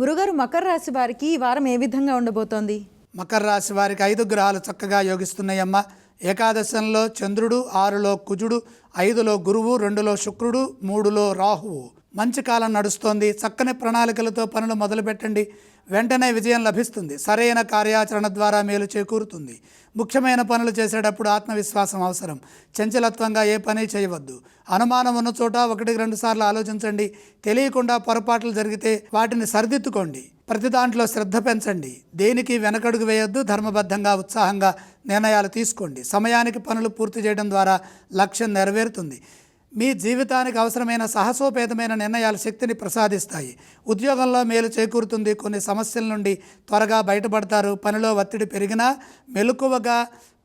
గురుగారు మకర రాశి వారికి ఈ వారం ఏ విధంగా ఉండబోతోంది? మకర రాశి వారికి ఐదు గ్రహాలు చక్కగా యోగిస్తున్నాయమ్మ. ఏకాదశంలో చంద్రుడు ఆరులో కుజుడు ఐదులో గురువు రెండులో శుక్రుడు మూడులో రాహువు. మంచి కాలం నడుస్తోంది. చక్కని ప్రణాళికలతో పనులు మొదలుపెట్టండి. వెంటనే విజయం లభిస్తుంది. సరైన కార్యాచరణ ద్వారా మేలు చేకూరుతుంది. ముఖ్యమైన పనులు చేసేటప్పుడు ఆత్మవిశ్వాసం అవసరం. చంచలత్వంగా ఏ పని చేయవద్దు. అనుమానం ఉన్న చోట ఒకటికి రెండు సార్లు ఆలోచించండి. తెలియకుండా పొరపాట్లు జరిగితే వాటిని సరిదిద్దుకోండి. ప్రతి దాంట్లో శ్రద్ధ పెంచండి. దేనికి వెనకడుగు వేయొద్దు. ధర్మబద్ధంగా ఉత్సాహంగా నిర్ణయాలు తీసుకోండి. సమయానికి పనులు పూర్తి చేయడం ద్వారా లక్ష్యం నెరవేరుతుంది. మీ జీవితానికి అవసరమైన సాహసోపేతమైన నిర్ణయాలు శక్తిని ప్రసాదిస్తాయి. ఉద్యోగంలో మేలు చేకూరుతుంది. కొన్ని సమస్యల నుండి త్వరగా బయటపడతారు. పనిలో ఒత్తిడి పెరిగినా మెలకువగా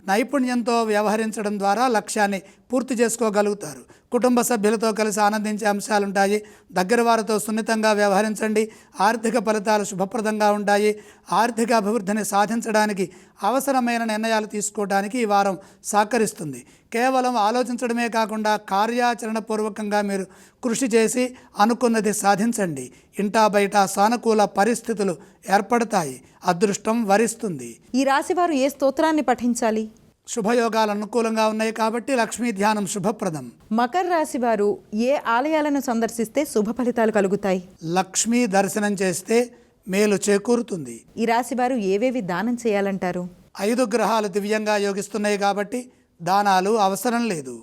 నైపుణ్యంతో వ్యవహరించడం ద్వారా లక్ష్యాన్ని పూర్తి చేసుకోగలుగుతారు. కుటుంబ సభ్యులతో కలిసి ఆనందించే అంశాలుంటాయి. దగ్గర వారితో సున్నితంగా వ్యవహరించండి. ఆర్థిక ఫలితాలు శుభప్రదంగా ఉంటాయి. ఆర్థిక అభివృద్ధిని సాధించడానికి అవసరమైన నిర్ణయాలు తీసుకోవడానికి ఈ వారం సహకరిస్తుంది. కేవలం ఆలోచించడమే కాకుండా కార్యాచరణ పూర్వకంగా మీరు కృషి చేసి అనుకున్నది సాధించండి. ఇంటా బయట సానుకూల పరిస్థితులు ఏర్పడతాయి. అదృష్టం వరిస్తుంది. ఈ రాశి వారు ఏ స్తోత్రాన్ని పఠించాలి? శుభయోగాలు అనుకూలంగా ఉన్నాయి కాబట్టి లక్ష్మీ ధ్యానం శుభప్రదం. మకర రాశి వారు ఏ ఆలయాలను సందర్శిస్తే శుభ ఫలితాలు కలుగుతాయి? లక్ష్మీ దర్శనం చేస్తే మేలు చేకూరుతుంది. ఈ రాశి వారు ఏవేవి దానం చేయాలంటారు? ఐదు గ్రహాలు దివ్యంగా యోగిస్తున్నాయి కాబట్టి దానాలు అవసరం లేదు.